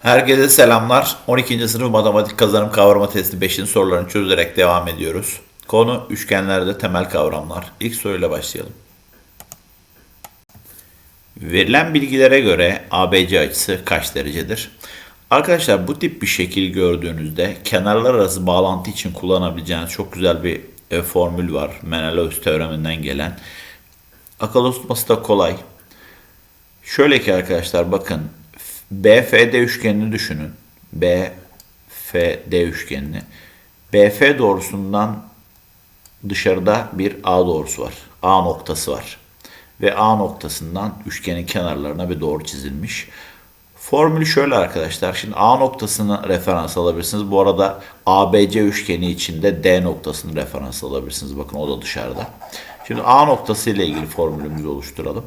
Herkese selamlar. 12. sınıf matematik kazanım kavrama testi 5'in sorularını çözerek devam ediyoruz. Konu üçgenlerde temel kavramlar. İlk soruyla başlayalım. Verilen bilgilere göre ABC açısı kaç derecedir? Arkadaşlar bu tip bir şekil gördüğünüzde kenarlar arası bağlantı için kullanabileceğiniz çok güzel bir e, formül var. Menelaus teoreminden gelen. Akıl tutması da kolay. Şöyle ki arkadaşlar bakın BFD üçgenini düşünün. BFD üçgenini. BF doğrusundan dışarıda bir A doğrusu var. A noktası var. Ve A noktasından üçgenin kenarlarına bir doğru çizilmiş. Formülü şöyle arkadaşlar. Şimdi A noktasını referans alabilirsiniz. Bu arada ABC üçgeni içinde D noktasını referans alabilirsiniz. Bakın o da dışarıda. Şimdi A noktası ile ilgili formülümüzü oluşturalım.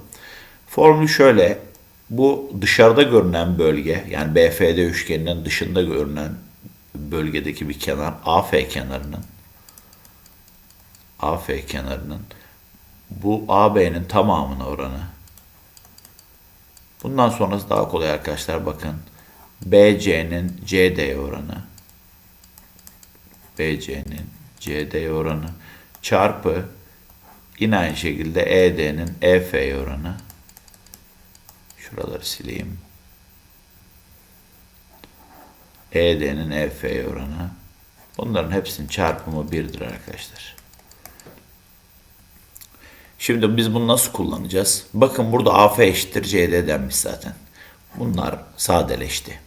Formül şöyle. Bu dışarıda görünen bölge yani BFD üçgeninin dışında görünen bölgedeki bir kenar AF kenarının AF kenarının bu AB'nin tamamına oranı. Bundan sonrası daha kolay arkadaşlar bakın. BC'nin CD oranı BC'nin CD oranı çarpı yine aynı şekilde ED'nin EF oranı Şuraları sileyim. ED'nin EF oranı. Bunların hepsinin çarpımı 1'dir arkadaşlar. Şimdi biz bunu nasıl kullanacağız? Bakın burada AF eşittir CD denmiş zaten. Bunlar sadeleşti.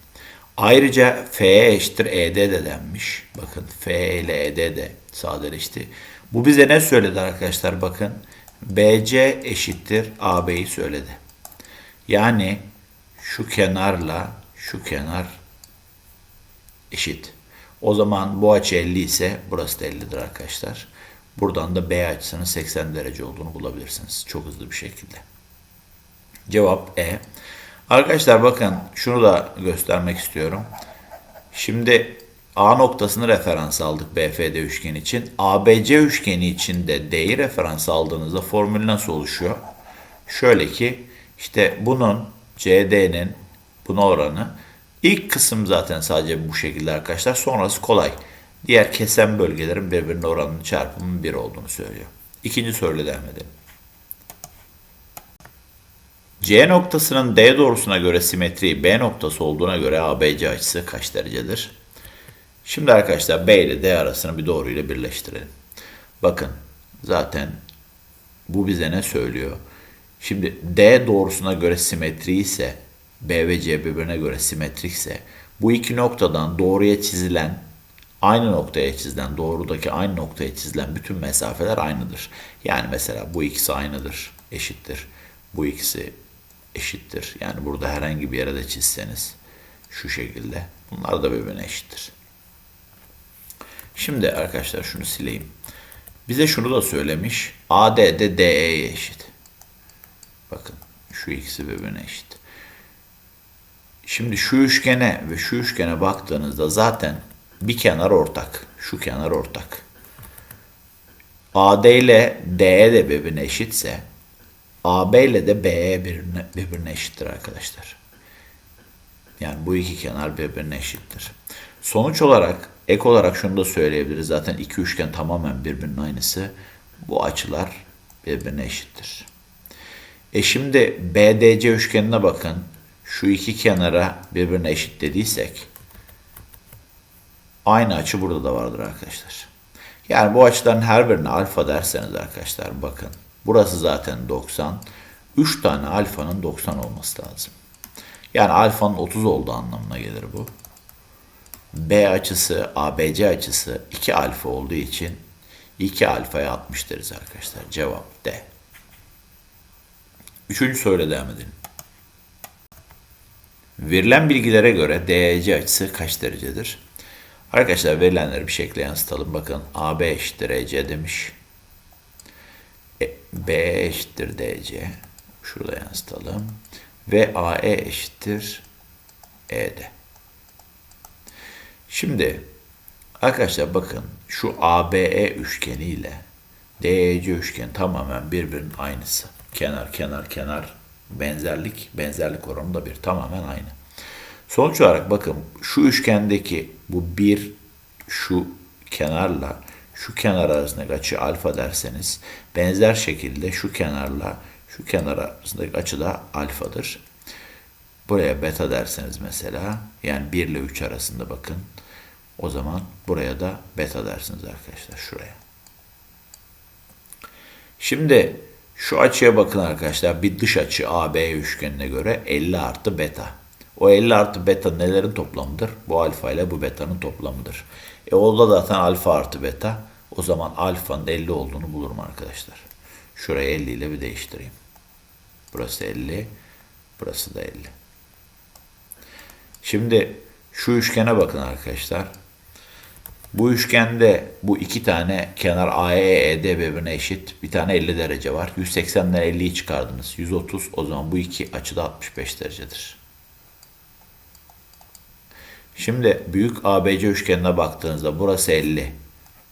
Ayrıca FE eşittir ED de denmiş. Bakın FE ile ED de sadeleşti. Bu bize ne söyledi arkadaşlar? Bakın BC eşittir AB'yi söyledi. Yani şu kenarla şu kenar eşit. O zaman bu açı 50 ise burası da 50'dir arkadaşlar. Buradan da B açısının 80 derece olduğunu bulabilirsiniz. Çok hızlı bir şekilde. Cevap E. Arkadaşlar bakın şunu da göstermek istiyorum. Şimdi A noktasını referans aldık BFD üçgeni için. ABC üçgeni için de D'yi referans aldığınızda formül nasıl oluşuyor? Şöyle ki işte bunun CD'nin buna oranı ilk kısım zaten sadece bu şekilde arkadaşlar. Sonrası kolay. Diğer kesen bölgelerin birbirine oranının çarpımının 1 olduğunu söylüyor. İkinci soruyla devam edelim. C noktasının D doğrusuna göre simetri B noktası olduğuna göre ABC açısı kaç derecedir? Şimdi arkadaşlar B ile D arasını bir doğru ile birleştirelim. Bakın zaten bu bize ne söylüyor? Şimdi D doğrusuna göre simetri ise B ve C birbirine göre simetrikse bu iki noktadan doğruya çizilen aynı noktaya çizilen doğrudaki aynı noktaya çizilen bütün mesafeler aynıdır. Yani mesela bu ikisi aynıdır, eşittir. Bu ikisi eşittir. Yani burada herhangi bir yere de çizseniz şu şekilde bunlar da birbirine eşittir. Şimdi arkadaşlar şunu sileyim. Bize şunu da söylemiş. AD de DE'ye eşit. Bakın şu ikisi birbirine eşit. Şimdi şu üçgene ve şu üçgene baktığınızda zaten bir kenar ortak. Şu kenar ortak. AD ile DE de birbirine eşitse AB ile de BE birbirine, birbirine eşittir arkadaşlar. Yani bu iki kenar birbirine eşittir. Sonuç olarak ek olarak şunu da söyleyebiliriz. Zaten iki üçgen tamamen birbirinin aynısı. Bu açılar birbirine eşittir. E şimdi BDC üçgenine bakın. Şu iki kenara birbirine eşit dediysek aynı açı burada da vardır arkadaşlar. Yani bu açıların her birine alfa derseniz arkadaşlar bakın. Burası zaten 90. 3 tane alfanın 90 olması lazım. Yani alfanın 30 olduğu anlamına gelir bu. B açısı, ABC açısı 2 alfa olduğu için 2 alfaya 60 deriz arkadaşlar. Cevap D. Üçüncü soruyla devam edelim. Verilen bilgilere göre DEC açısı kaç derecedir? Arkadaşlar verilenleri bir şekilde yansıtalım. Bakın AB eşittir EC demiş. E, B eşittir DC. Şurada yansıtalım. Ve AE eşittir ED. Şimdi arkadaşlar bakın şu ABE üçgeni ile DEC üçgen tamamen birbirinin aynısı. Kenar kenar kenar benzerlik benzerlik oranı da bir tamamen aynı. Sonuç olarak bakın şu üçgendeki bu bir şu kenarla şu kenar arasındaki açı alfa derseniz benzer şekilde şu kenarla şu kenar arasındaki açı da alfadır. Buraya beta derseniz mesela yani 1 ile 3 arasında bakın. O zaman buraya da beta dersiniz arkadaşlar şuraya. Şimdi şu açıya bakın arkadaşlar. Bir dış açı AB üçgenine göre 50 artı beta. O 50 artı beta nelerin toplamıdır? Bu alfa ile bu betanın toplamıdır. E o da zaten alfa artı beta. O zaman alfanın 50 olduğunu bulurum arkadaşlar. Şurayı 50 ile bir değiştireyim. Burası 50. Burası da 50. Şimdi şu üçgene bakın arkadaşlar. Bu üçgende bu iki tane kenar AE, ED birbirine eşit. Bir tane 50 derece var. 180'den 50'yi çıkardınız. 130. O zaman bu iki açıda 65 derecedir. Şimdi büyük ABC üçgenine baktığınızda burası 50.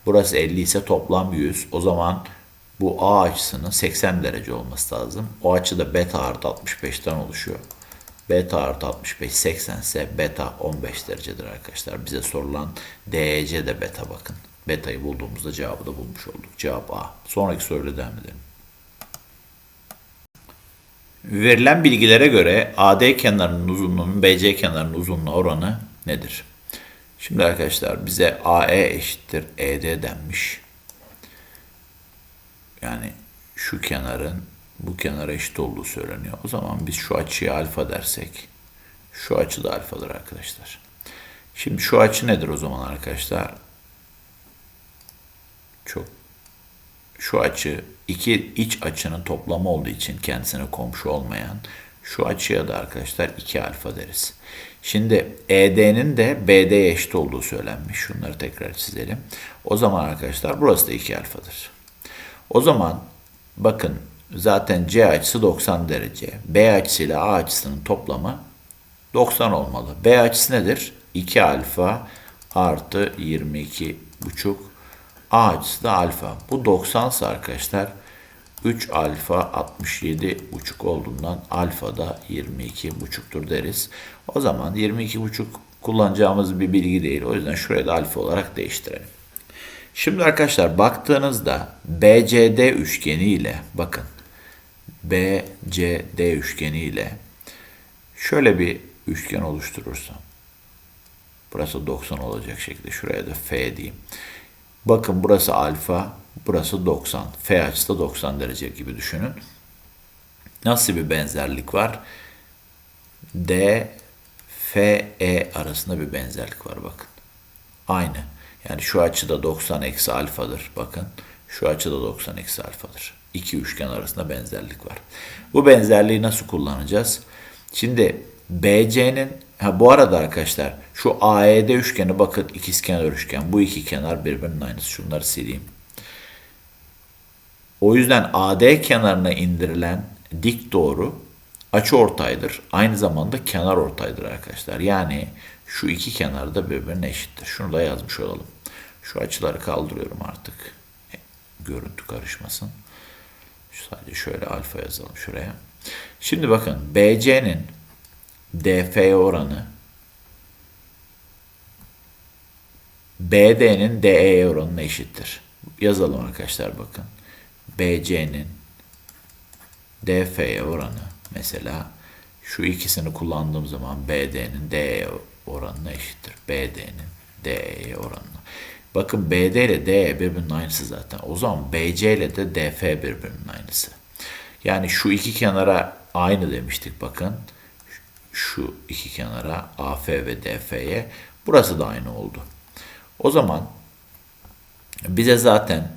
Burası 50 ise toplam 100. O zaman bu A açısının 80 derece olması lazım. O açı da beta artı 65'ten oluşuyor. Beta artı 65 80 ise beta 15 derecedir arkadaşlar. Bize sorulan DEC de beta bakın. Beta'yı bulduğumuzda cevabı da bulmuş olduk. Cevap A. Sonraki soruyla devam edelim. Verilen bilgilere göre AD kenarının uzunluğunun BC kenarının uzunluğu oranı nedir? Şimdi arkadaşlar bize AE eşittir ED denmiş. Yani şu kenarın bu kenara eşit olduğu söyleniyor. O zaman biz şu açıya alfa dersek şu açı da alfadır arkadaşlar. Şimdi şu açı nedir o zaman arkadaşlar? Çok şu açı iki iç açının toplamı olduğu için kendisine komşu olmayan şu açıya da arkadaşlar 2 alfa deriz. Şimdi ED'nin de BD'ye eşit olduğu söylenmiş. Şunları tekrar çizelim. O zaman arkadaşlar burası da 2 alfadır. O zaman bakın zaten C açısı 90 derece. B açısıyla A açısının toplamı 90 olmalı. B açısı nedir? 2 alfa artı 22 buçuk. A açısı da alfa. Bu 90 ise arkadaşlar 3 alfa 67 buçuk olduğundan alfa da 22 buçuktur deriz. O zaman 22 buçuk kullanacağımız bir bilgi değil. O yüzden şuraya da alfa olarak değiştirelim. Şimdi arkadaşlar baktığınızda BCD üçgeni ile bakın BCD üçgeni ile şöyle bir üçgen oluşturursam burası 90 olacak şekilde şuraya da F diyeyim. Bakın burası alfa, burası 90. F açısı da 90 derece gibi düşünün. Nasıl bir benzerlik var? D, F, E arasında bir benzerlik var bakın. Aynı. Yani şu açıda 90 eksi alfadır. Bakın şu açıda 90 eksi alfadır. İki üçgen arasında benzerlik var. Bu benzerliği nasıl kullanacağız? Şimdi BC'nin Ha bu arada arkadaşlar şu AED üçgeni bakın ikizkenar üçgen. Bu iki kenar birbirinin aynısı. Şunları sileyim. O yüzden AD kenarına indirilen dik doğru açı ortaydır. Aynı zamanda kenar ortaydır arkadaşlar. Yani şu iki kenar da birbirine eşittir. Şunu da yazmış olalım. Şu açıları kaldırıyorum artık. Görüntü karışmasın. Sadece şöyle alfa yazalım şuraya. Şimdi bakın BC'nin DF oranı BD'nin DE oranına eşittir. Yazalım arkadaşlar bakın. BC'nin DF oranı mesela şu ikisini kullandığım zaman BD'nin DE oranına eşittir. BD'nin DE oranına. Bakın BD ile DE birbirinin aynısı zaten. O zaman BC ile de DF birbirinin aynısı. Yani şu iki kenara aynı demiştik bakın şu iki kenara AF ve DF'ye. Burası da aynı oldu. O zaman bize zaten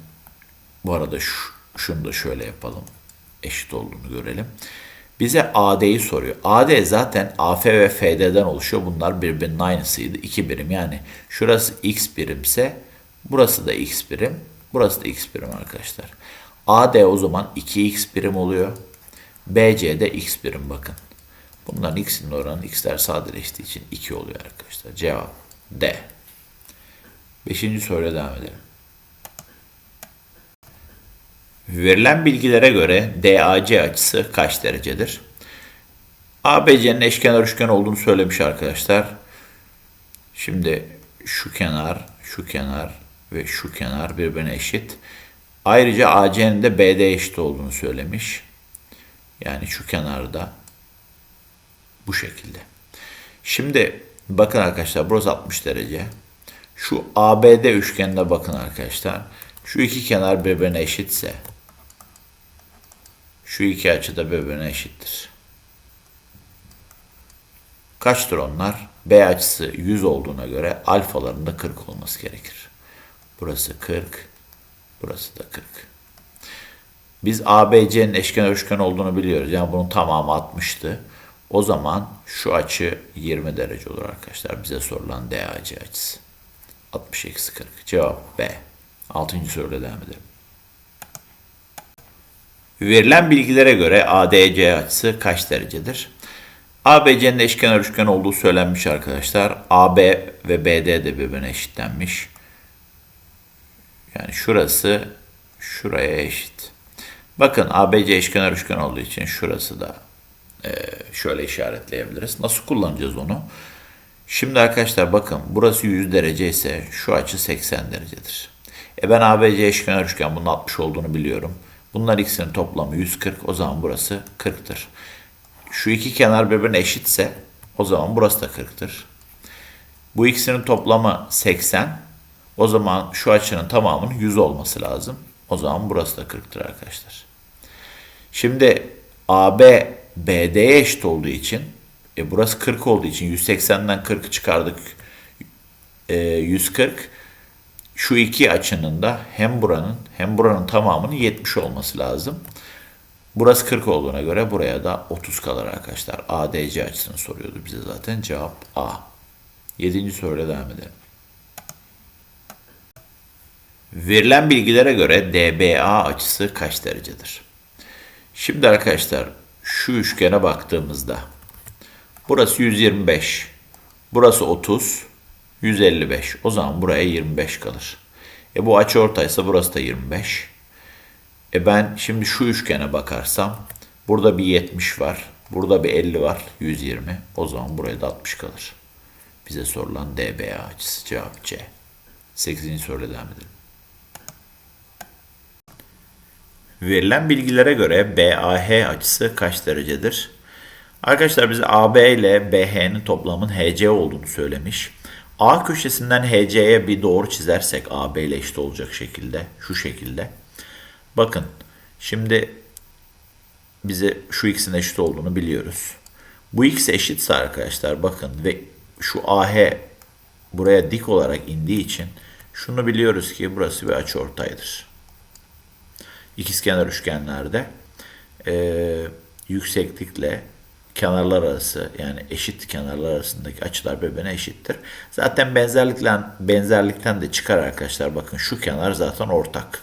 bu arada şu, şunu da şöyle yapalım. Eşit olduğunu görelim. Bize AD'yi soruyor. AD zaten AF ve FD'den oluşuyor. Bunlar birbirinin aynısıydı. İki birim yani. Şurası X birimse burası da X birim. Burası da X birim arkadaşlar. AD o zaman 2X birim oluyor. BC de X birim bakın. Bunların ikisinin oranı x'ler sadeleştiği için 2 oluyor arkadaşlar. Cevap D. Beşinci soruyla devam edelim. Verilen bilgilere göre DAC açısı kaç derecedir? ABC'nin eşkenar üçgen olduğunu söylemiş arkadaşlar. Şimdi şu kenar, şu kenar ve şu kenar birbirine eşit. Ayrıca AC'nin de BD eşit olduğunu söylemiş. Yani şu kenarda bu şekilde. Şimdi bakın arkadaşlar burası 60 derece. Şu ABD üçgenine bakın arkadaşlar. Şu iki kenar birbirine eşitse şu iki açı da birbirine eşittir. Kaçtır onlar? B açısı 100 olduğuna göre alfaların da 40 olması gerekir. Burası 40, burası da 40. Biz ABC'nin eşkenar üçgen olduğunu biliyoruz. Yani bunun tamamı 60'tı. O zaman şu açı 20 derece olur arkadaşlar. Bize sorulan DAC açısı. 60 eksi 40. Cevap B. 6. soruyla devam edelim. Verilen bilgilere göre ADC açısı kaç derecedir? ABC'nin eşkenar üçgen olduğu söylenmiş arkadaşlar. AB ve BD de birbirine eşitlenmiş. Yani şurası şuraya eşit. Bakın ABC eşkenar üçgen olduğu için şurası da e, şöyle işaretleyebiliriz. Nasıl kullanacağız onu? Şimdi arkadaşlar bakın burası 100 derece ise şu açı 80 derecedir. E ben ABC eşkenar üçgen bunun 60 olduğunu biliyorum. Bunlar ikisinin toplamı 140 o zaman burası 40'tır. Şu iki kenar birbirine eşitse o zaman burası da 40'tır. Bu ikisinin toplamı 80. O zaman şu açının tamamının 100 olması lazım. O zaman burası da 40'tır arkadaşlar. Şimdi AB BD'ye eşit olduğu için e burası 40 olduğu için 180'den 40 çıkardık. E, 140 şu iki açının da hem buranın hem buranın tamamının 70 olması lazım. Burası 40 olduğuna göre buraya da 30 kalır arkadaşlar. ADC açısını soruyordu bize zaten. Cevap A. 7. soruyla devam edelim. Verilen bilgilere göre DBA açısı kaç derecedir? Şimdi arkadaşlar şu üçgene baktığımızda burası 125, burası 30, 155. O zaman buraya 25 kalır. E bu açı ortaysa burası da 25. E ben şimdi şu üçgene bakarsam burada bir 70 var. Burada bir 50 var. 120. O zaman buraya da 60 kalır. Bize sorulan DBA açısı cevap C. 8. soruyla devam edelim. Verilen bilgilere göre BAH açısı kaç derecedir? Arkadaşlar bize AB ile BH'nin toplamın HC olduğunu söylemiş. A köşesinden HC'ye bir doğru çizersek AB ile eşit olacak şekilde, şu şekilde. Bakın, şimdi bize şu x'in eşit olduğunu biliyoruz. Bu x eşitse arkadaşlar bakın ve şu AH buraya dik olarak indiği için şunu biliyoruz ki burası bir açıortaydır. İkizkenar üçgenlerde e, yükseklikle kenarlar arası yani eşit kenarlar arasındaki açılar birbirine eşittir. Zaten benzerlikle benzerlikten de çıkar arkadaşlar. Bakın şu kenar zaten ortak.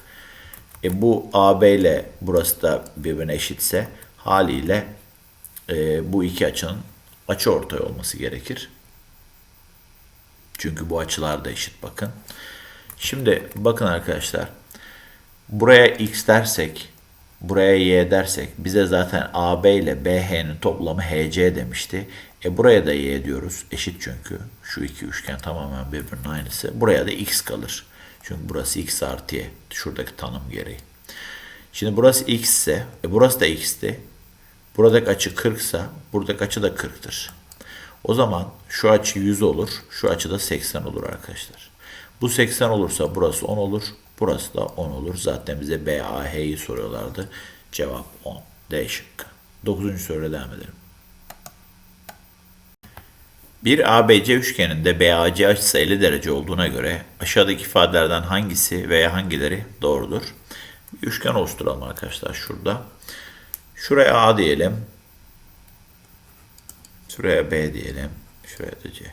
E bu AB ile burası da birbirine eşitse haliyle e, bu iki açının açı ortay olması gerekir. Çünkü bu açılar da eşit bakın. Şimdi bakın arkadaşlar. Buraya x dersek buraya y dersek bize zaten AB ile BH'nin toplamı HC demişti. E buraya da y diyoruz. Eşit çünkü. Şu iki üçgen tamamen birbirinin aynısı. Buraya da x kalır. Çünkü burası x artı y. Şuradaki tanım gereği. Şimdi burası x ise, e burası da x'ti. Buradaki açı 40 ise buradaki açı da 40'tır. O zaman şu açı 100 olur. Şu açı da 80 olur arkadaşlar. Bu 80 olursa burası 10 olur. Burası da 10 olur. Zaten bize BAH'yi soruyorlardı. Cevap 10. D şıkkı. 9. soruya devam edelim. Bir ABC üçgeninde BAC açısı 50 derece olduğuna göre aşağıdaki ifadelerden hangisi veya hangileri doğrudur? Bir üçgen oluşturalım arkadaşlar şurada. Şuraya A diyelim. Şuraya B diyelim. Şuraya da C.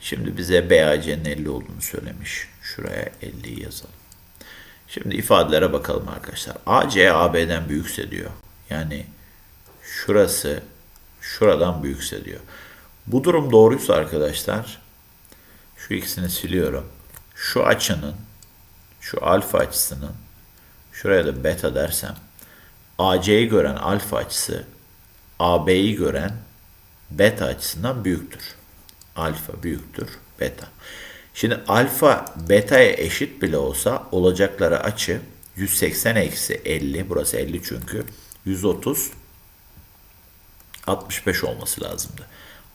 Şimdi bize BAC'nin 50 olduğunu söylemiş. Şuraya 50'yi yazalım. Şimdi ifadelere bakalım arkadaşlar. AC AB'den büyükse diyor. Yani şurası şuradan büyükse diyor. Bu durum doğruysa arkadaşlar şu ikisini siliyorum. Şu açının şu alfa açısının şuraya da beta dersem AC'yi gören alfa açısı AB'yi gören beta açısından büyüktür. Alfa büyüktür beta. Şimdi alfa beta'ya eşit bile olsa olacakları açı 180 eksi 50 burası 50 çünkü 130 65 olması lazımdı.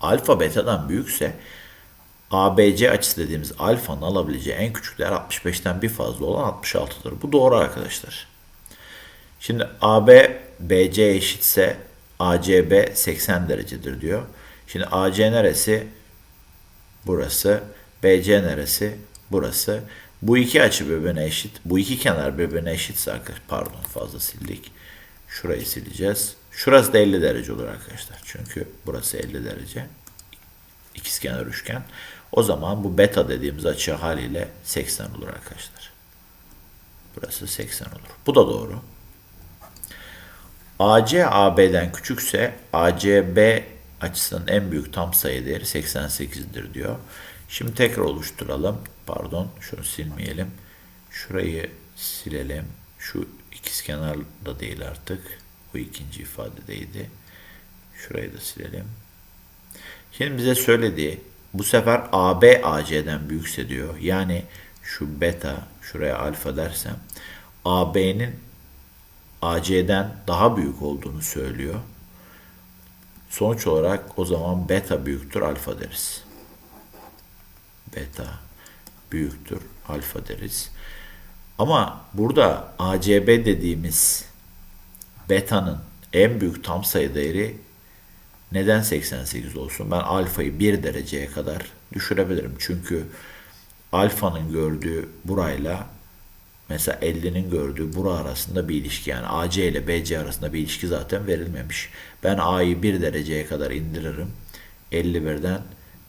Alfa beta'dan büyükse ABC açısı dediğimiz alfanın alabileceği en küçük değer 65'ten bir fazla olan 66'dır. Bu doğru arkadaşlar. Şimdi AB BC eşitse ACB 80 derecedir diyor. Şimdi AC neresi? Burası. BC neresi? Burası. Bu iki açı birbirine eşit. Bu iki kenar birbirine eşitse arkadaşlar. Pardon fazla sildik. Şurayı sileceğiz. Şurası da 50 derece olur arkadaşlar. Çünkü burası 50 derece. İkizkenar üçgen. O zaman bu beta dediğimiz açı haliyle 80 olur arkadaşlar. Burası 80 olur. Bu da doğru. AC AB'den küçükse ACB açısının en büyük tam sayı değeri 88'dir diyor. Şimdi tekrar oluşturalım. Pardon şunu silmeyelim. Şurayı silelim. Şu ikizkenar da değil artık. Bu ikinci ifadedeydi. Şurayı da silelim. Şimdi bize söylediği bu sefer AB AC'den büyükse diyor. Yani şu beta şuraya alfa dersem AB'nin AC'den daha büyük olduğunu söylüyor. Sonuç olarak o zaman beta büyüktür alfa deriz. Beta büyüktür alfa deriz. Ama burada ACB dediğimiz beta'nın en büyük tam sayı değeri neden 88 olsun? Ben alfayı 1 dereceye kadar düşürebilirim. Çünkü alfanın gördüğü burayla mesela 50'nin gördüğü bura arasında bir ilişki yani AC ile BC arasında bir ilişki zaten verilmemiş. Ben A'yı 1 dereceye kadar indiririm. 51'den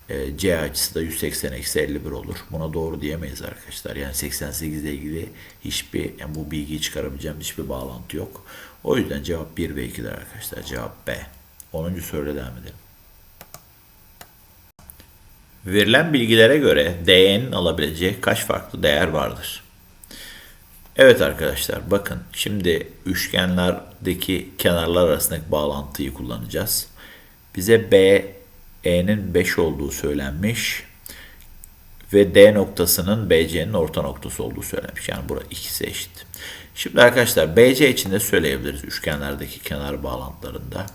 e, C açısı da 180 eksi 51 olur. Buna doğru diyemeyiz arkadaşlar. Yani 88 ile ilgili hiçbir yani bu bilgiyi çıkarabileceğim hiçbir bağlantı yok. O yüzden cevap 1 ve 2'dir arkadaşlar. Cevap B. 10. soruyla devam edelim. Verilen bilgilere göre DE'nin alabileceği kaç farklı değer vardır? Evet arkadaşlar bakın şimdi üçgenlerdeki kenarlar arasındaki bağlantıyı kullanacağız. Bize B, E'nin 5 olduğu söylenmiş ve D noktasının BC'nin orta noktası olduğu söylenmiş. Yani burada ikisi eşit. Şimdi arkadaşlar BC için de söyleyebiliriz üçgenlerdeki kenar bağlantılarında.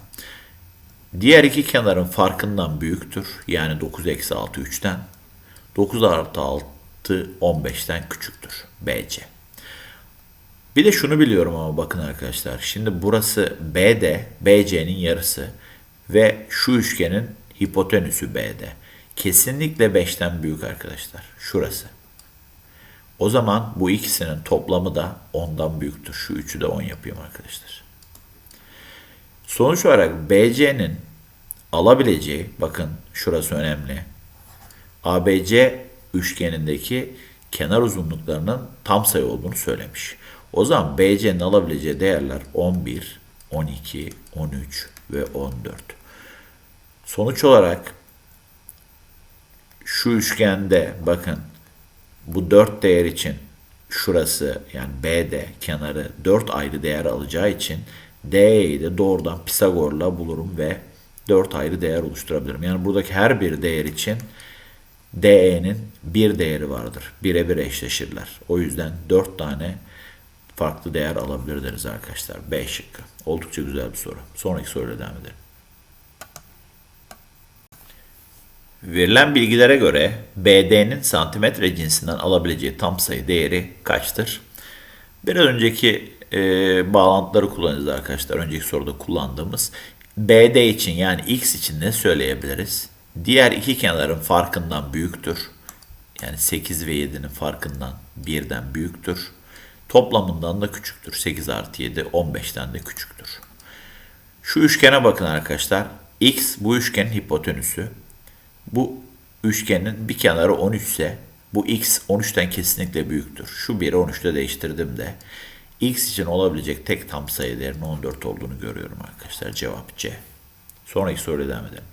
Diğer iki kenarın farkından büyüktür. Yani 9 eksi 6 3'ten. 9 artı 6 15'ten küçüktür BC. Bir de şunu biliyorum ama bakın arkadaşlar. Şimdi burası BD, BC'nin yarısı ve şu üçgenin hipotenüsü BD. Kesinlikle 5'ten büyük arkadaşlar. Şurası. O zaman bu ikisinin toplamı da 10'dan büyüktür. Şu üçü de 10 yapayım arkadaşlar. Sonuç olarak BC'nin alabileceği, bakın şurası önemli. ABC üçgenindeki kenar uzunluklarının tam sayı olduğunu söylemiş. O zaman BC'nin alabileceği değerler 11, 12, 13 ve 14. Sonuç olarak şu üçgende bakın bu 4 değer için şurası yani BD kenarı 4 ayrı değer alacağı için D'yi de doğrudan Pisagor'la bulurum ve 4 ayrı değer oluşturabilirim. Yani buradaki her bir değer için DE'nin bir değeri vardır. Birebir eşleşirler. O yüzden 4 tane farklı değer alabilir deriz arkadaşlar. B şıkkı. Oldukça güzel bir soru. Sonraki soruyla devam edelim. Verilen bilgilere göre BD'nin santimetre cinsinden alabileceği tam sayı değeri kaçtır? Biraz önceki e, bağlantıları kullanacağız arkadaşlar. Önceki soruda kullandığımız. BD için yani X için ne söyleyebiliriz? Diğer iki kenarın farkından büyüktür. Yani 8 ve 7'nin farkından birden büyüktür. Toplamından da küçüktür. 8 artı 7 15'ten de küçüktür. Şu üçgene bakın arkadaşlar. X bu üçgenin hipotenüsü. Bu üçgenin bir kenarı 13 ise bu x 13'ten kesinlikle büyüktür. Şu 1'i 13'te değiştirdim de x için olabilecek tek tam sayı değerinin 14 olduğunu görüyorum arkadaşlar. Cevap C. Sonraki soruya devam edelim.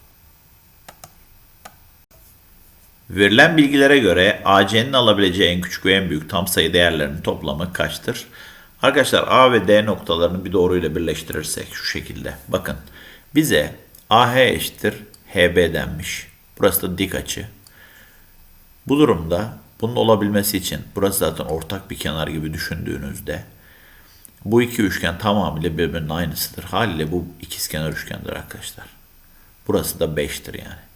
Verilen bilgilere göre AC'nin alabileceği en küçük ve en büyük tam sayı değerlerinin toplamı kaçtır? Arkadaşlar A ve D noktalarını bir doğruyla birleştirirsek şu şekilde. Bakın Bize AH eşittir HB denmiş. Burası da dik açı. Bu durumda bunun olabilmesi için burası zaten ortak bir kenar gibi düşündüğünüzde bu iki üçgen tamamıyla birbirinin aynısıdır. Haliyle bu ikizkenar üçgendir arkadaşlar. Burası da 5'tir yani.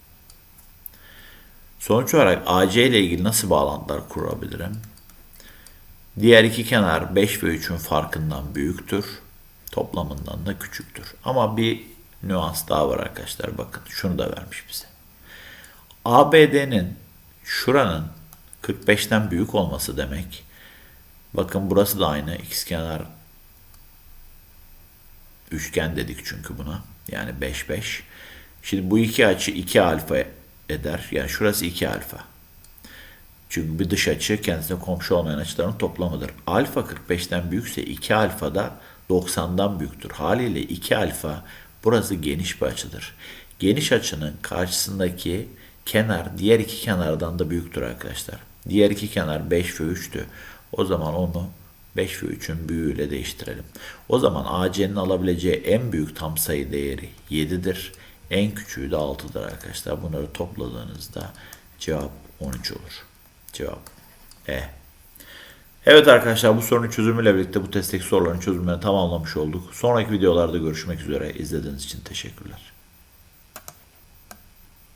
Sonuç olarak AC ile ilgili nasıl bağlantılar kurabilirim? Diğer iki kenar 5 ve 3'ün farkından büyüktür. Toplamından da küçüktür. Ama bir nüans daha var arkadaşlar. Bakın şunu da vermiş bize. ABD'nin şuranın 45'ten büyük olması demek. Bakın burası da aynı. ikizkenar üçgen dedik çünkü buna. Yani 5 5. Şimdi bu iki açı 2 alfa eder. Yani şurası 2 alfa. Çünkü bir dış açı kendisine komşu olmayan açıların toplamıdır. Alfa 45'ten büyükse 2 alfa da 90'dan büyüktür. Haliyle 2 alfa burası geniş bir açıdır. Geniş açının karşısındaki kenar diğer iki kenardan da büyüktür arkadaşlar. Diğer iki kenar 5 ve 3'tü. O zaman onu 5 ve 3'ün büyüğüyle değiştirelim. O zaman AC'nin alabileceği en büyük tam sayı değeri 7'dir. En küçüğü de 6'dır arkadaşlar. Bunları topladığınızda cevap 13 olur. Cevap E. Evet arkadaşlar bu sorunun çözümüyle birlikte bu testteki soruların çözümlerini tamamlamış olduk. Sonraki videolarda görüşmek üzere. İzlediğiniz için teşekkürler.